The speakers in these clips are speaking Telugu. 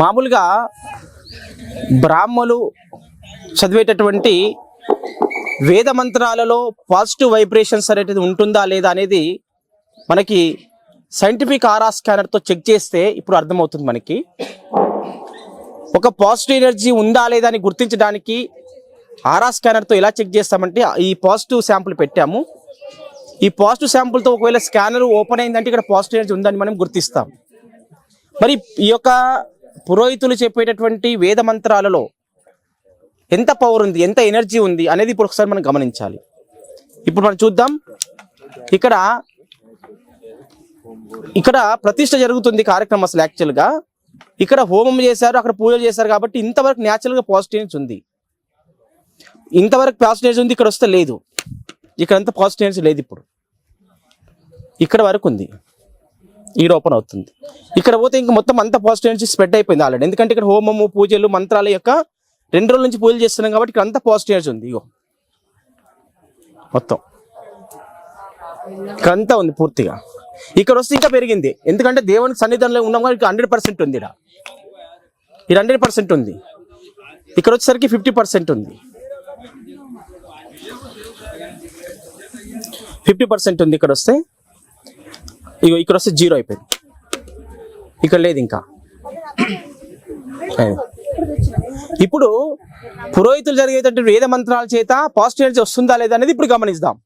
మామూలుగా బ్రాహ్మలు చదివేటటువంటి వేద మంత్రాలలో పాజిటివ్ వైబ్రేషన్స్ అనేది ఉంటుందా లేదా అనేది మనకి సైంటిఫిక్ ఆరా స్కానర్తో చెక్ చేస్తే ఇప్పుడు అర్థమవుతుంది మనకి. ఒక పాజిటివ్ ఎనర్జీ ఉందా లేదా అని గుర్తించడానికి ఆరా స్కానర్తో ఎలా చెక్ చేస్తామంటే ఈ పాజిటివ్ శాంపుల్ పెట్టాము. ఈ పాజిటివ్ శాంపుల్తో ఒకవేళ స్కానర్ ఓపెన్ అయిందంటే ఇక్కడ పాజిటివ్ ఎనర్జీ ఉందని మనం గుర్తిస్తాం. మరి ఈ యొక్క పురోహితులు చెప్పేటటువంటి వేద మంత్రాలలో ఎంత పవర్ ఉంది ఎంత ఎనర్జీ ఉంది అనేది ఇప్పుడు ఒకసారి మనం గమనించాలి. ఇప్పుడు మనం చూద్దాం. ఇక్కడ ఇక్కడ ప్రతిష్ట జరుగుతుంది కార్యక్రమం అసలు యాక్చువల్గా ఇక్కడ హోమం చేశారు అక్కడ పూజలు చేశారు కాబట్టి ఇంతవరకు న్యాచురల్గా పాజిటివ్నెస్ ఉంది. ఇంతవరకు పాజిటివ్నెస్ ఉంది ఇక్కడ వస్తే లేదు. ఇక్కడ అంత పాజిటివ్నెస్ లేదు ఇప్పుడు. ఇక్కడ వరకు ఉంది. ఈడ ఓపెన్ అవుతుంది. ఇక్కడ పోతే ఇంకా మొత్తం అంత పాజిటివ్ ఎనర్జీ స్ప్రెడ్ అయిపోయింది ఆల్రెడీ ఎందుకంటే ఇక్కడ హోమము పూజలు మంత్రాల యొక్క రెండు రోజుల నుంచి పూజలు చేస్తున్నాం కాబట్టి ఇక్కడ అంత పాజిటివ్ ఎనర్జీ ఉంది. ఇగో. మొత్తం. ఇక్కడ అంతా ఉంది పూర్తిగా. ఇక్కడ వస్తే ఇంకా పెరిగింది. ఎందుకంటే దేవుని సన్నిధానంలో ఉన్నాం కానీ ఇక్కడ హండ్రెడ్ పర్సెంట్ ఉంది ఇక్కడ ఇక్కడ హండ్రెడ్ పర్సెంట్ ఉంది. ఇక్కడ వచ్చేసరికి ఫిఫ్టీ పర్సెంట్ ఉంది. ఫిఫ్టీ పర్సెంట్ ఉంది ఇక్కడ వస్తే. ఇగో ఇక్కడ వస్తే జీరో అయిపోయింది. ఇక్కడ లేదు ఇంకా. ఇప్పుడు పురోహితులు జరిగేటటువంటి వేద మంత్రాల చేత పాజిటివ్ ఎనర్జీ వస్తుందా లేదా అనేది ఇప్పుడు గమనిద్దాం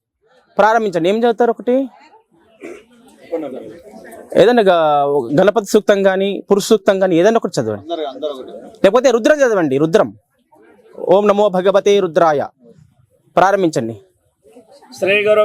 ప్రారంభించండి. ఏం చదువుతారు ఒకటి? ఏదైనా గణపతి సూక్తం కానీ పురుష సూక్తం కానీ ఏదైనా ఒకటి చదవండి. లేకపోతే రుద్రం చదవండి రుద్రం. ఓం నమో భగవతే రుద్రాయ. ప్రారంభించండి. శ్రీ గురు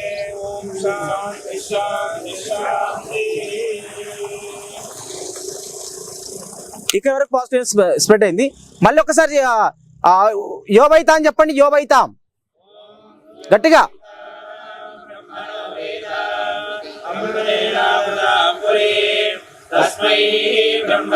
శాంతి శాంతి శాంతి ఇక్కడ వరకు పాజిటివ్ స్ప్రెడ్ అయింది. మళ్ళీ ఒకసారి యోబైతా అని చెప్పండి యోబైతాం. గట్టిగా. తస్మై బ్రహ్మ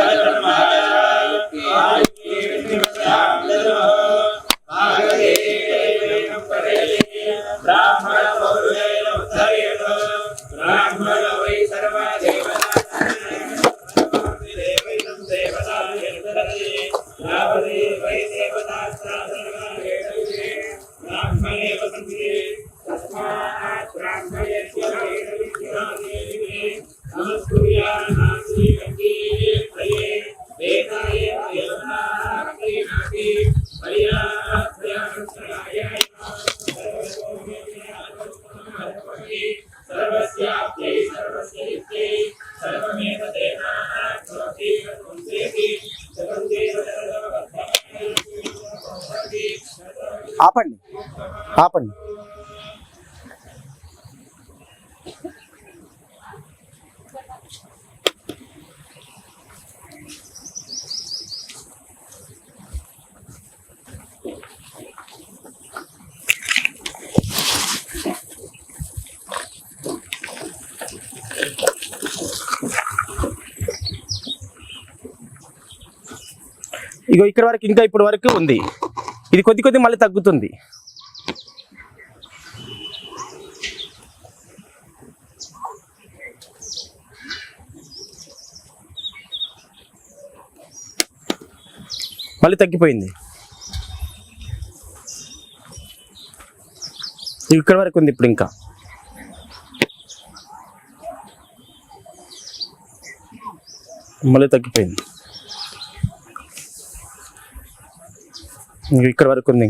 ఆపండి. ఆపండి. ఇగో ఇక్కడ వరకు ఇంకా ఇప్పటి వరకు ఉంది. ఇది కొద్ది కొద్ది మళ్ళీ తగ్గుతుంది. మళ్ళీ తగ్గిపోయింది. ఇక్కడ వరకు ఉంది ఇప్పుడు ఇంకా. మళ్ళీ తగ్గిపోయింది. ఇక్కడ వరకు ఉంది.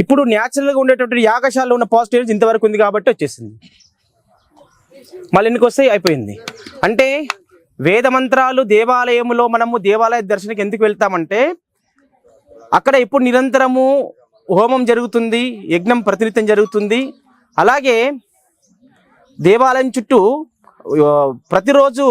ఇప్పుడు న్యాచురల్గా ఉండేటువంటి యాగశాలలో ఉన్న పాజిటివ్స్ ఇంతవరకు ఉంది కాబట్టి వచ్చేసింది. మళ్ళీ ఎన్నికి వస్తాయి అయిపోయింది. అంటే వేద మంత్రాలు దేవాలయంలో మనము దేవాలయ దర్శనకి ఎందుకు వెళ్తామంటే అక్కడ ఇప్పుడు నిరంతరము హోమం జరుగుతుంది యజ్ఞం ప్రతినిత్యం జరుగుతుంది. అలాగే దేవాలయం చుట్టూ ప్రతిరోజు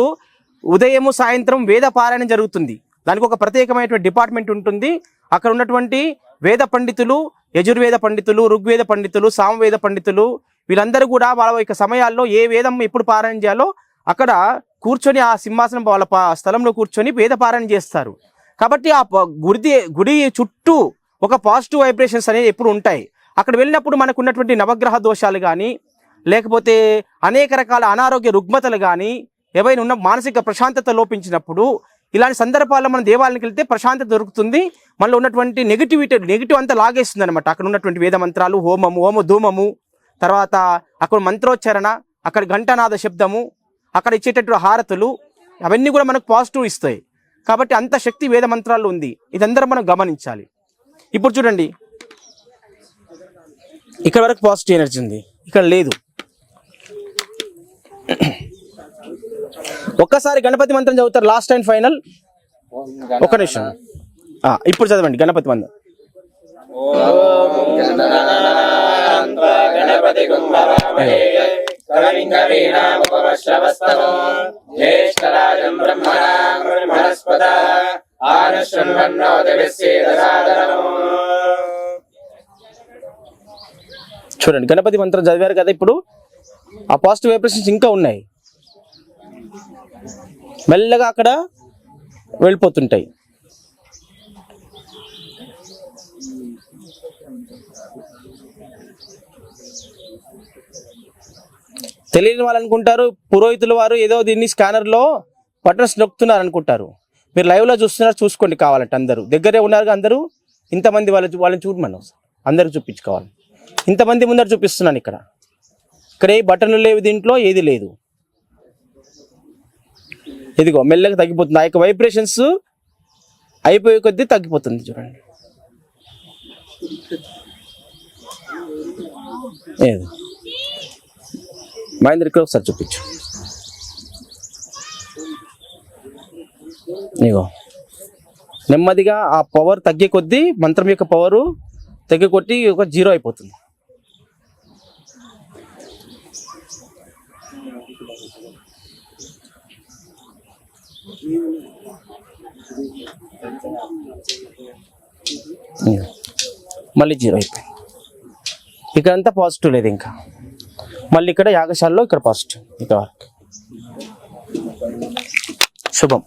ఉదయము సాయంత్రం వేద పారాయణం జరుగుతుంది. దానికి ఒక ప్రత్యేకమైనటువంటి డిపార్ట్మెంట్ ఉంటుంది. అక్కడ ఉన్నటువంటి వేద పండితులు యజుర్వేద పండితులు ఋగ్వేద పండితులు సామవేద పండితులు వీళ్ళందరూ కూడా వాళ్ళ యొక్క సమయాల్లో ఏ వేదం ఎప్పుడు పారాయణ చేయాలో అక్కడ కూర్చొని ఆ సింహాసనం వాళ్ళ స్థలంలో కూర్చొని వేద పారాయణ చేస్తారు. కాబట్టి ఆ గుడి గుడి చుట్టూ ఒక పాజిటివ్ వైబ్రేషన్స్ అనేవి ఎప్పుడు ఉంటాయి. అక్కడ వెళ్ళినప్పుడు మనకు ఉన్నటువంటి నవగ్రహ దోషాలు కానీ లేకపోతే అనేక రకాల అనారోగ్య రుగ్మతలు కానీ ఏవైనా ఉన్న మానసిక ప్రశాంతత లోపించినప్పుడు ఇలాంటి సందర్భాల్లో మనం దేవాలయానికి వెళ్తే ప్రశాంతత దొరుకుతుంది. మనలో ఉన్నటువంటి నెగిటివిటీ నెగిటివ్ అంతా లాగేస్తుంది అనమాట అక్కడ ఉన్నటువంటి వేద మంత్రాలు హోమము హోమ ధూమము తర్వాత అక్కడ మంత్రోచ్చారణ అక్కడ ఘంటనాద శబ్దము అక్కడ ఇచ్చేటటువంటి హారతులు అవన్నీ కూడా మనకు పాజిటివ్ ఇస్తాయి. కాబట్టి అంత శక్తి వేద మంత్రాల్లో ఉంది. ఇదందరం మనం గమనించాలి. ఇప్పుడు చూడండి. ఇక్కడ వరకు పాజిటివ్ ఎనర్జీ ఉంది. ఇక్కడ లేదు. ఒక్కసారి గణపతి మంత్రం చదువుతారు లాస్ట్ అండ్ ఫైనల్. ఒక్క నిమిషం. ఇప్పుడు చదవండి గణపతి మంత్రం. గణపతి జ్యేష్ఠరాజం బ్రహ్మణస్పద చూడండి గణపతి మంత్రం చదివారు కదా ఇప్పుడు? ఆ పాజిటివ్ వైబ్రేషన్స్ ఇంకా ఉన్నాయి. మెల్లగా అక్కడ వెళ్ళిపోతుంటాయి. తెలియని వాళ్ళు అనుకుంటారు పురోహితుల వారు ఏదో దీన్ని స్కానర్లో బటన్స్ నొక్కుతున్నారు అనుకుంటారు. మీరు లైవ్లో చూస్తున్నారు చూసుకోండి కావాలంటే అందరూ. దగ్గరే ఉన్నారు అందరూ ఇంతమంది వాళ్ళ వాళ్ళని చూడమను అందరూ చూపించుకోవాలి. ఇంతమంది ముందర చూపిస్తున్నాను ఇక్కడ. ఇక్కడ ఏ బటన్లు లేవు దీంట్లో ఏది లేదు. ఇదిగో మెల్లగా తగ్గిపోతుంది. ఆ యొక్క వైబ్రేషన్స్ అయిపోయే కొద్దీ తగ్గిపోతుంది చూడండి. ఏది? మహేంద్ర ఇక్కడ ఒకసారి చూపించు. ఇగో. నెమ్మదిగా ఆ పవర్ తగ్గే కొద్దీ మంత్రం యొక్క పవరు తగ్గే కొట్టి ఒక జీరో అయిపోతుంది. మళ్ళీ జీరో అయిపోయింది. ఇక్కడ అంతా పాజిటివ్ లేదు ఇంకా. మళ్ళీ ఇక్కడ యాగశాలలో ఇక్కడ ఫస్ట్ ఇక్కడ వరకు శుభం.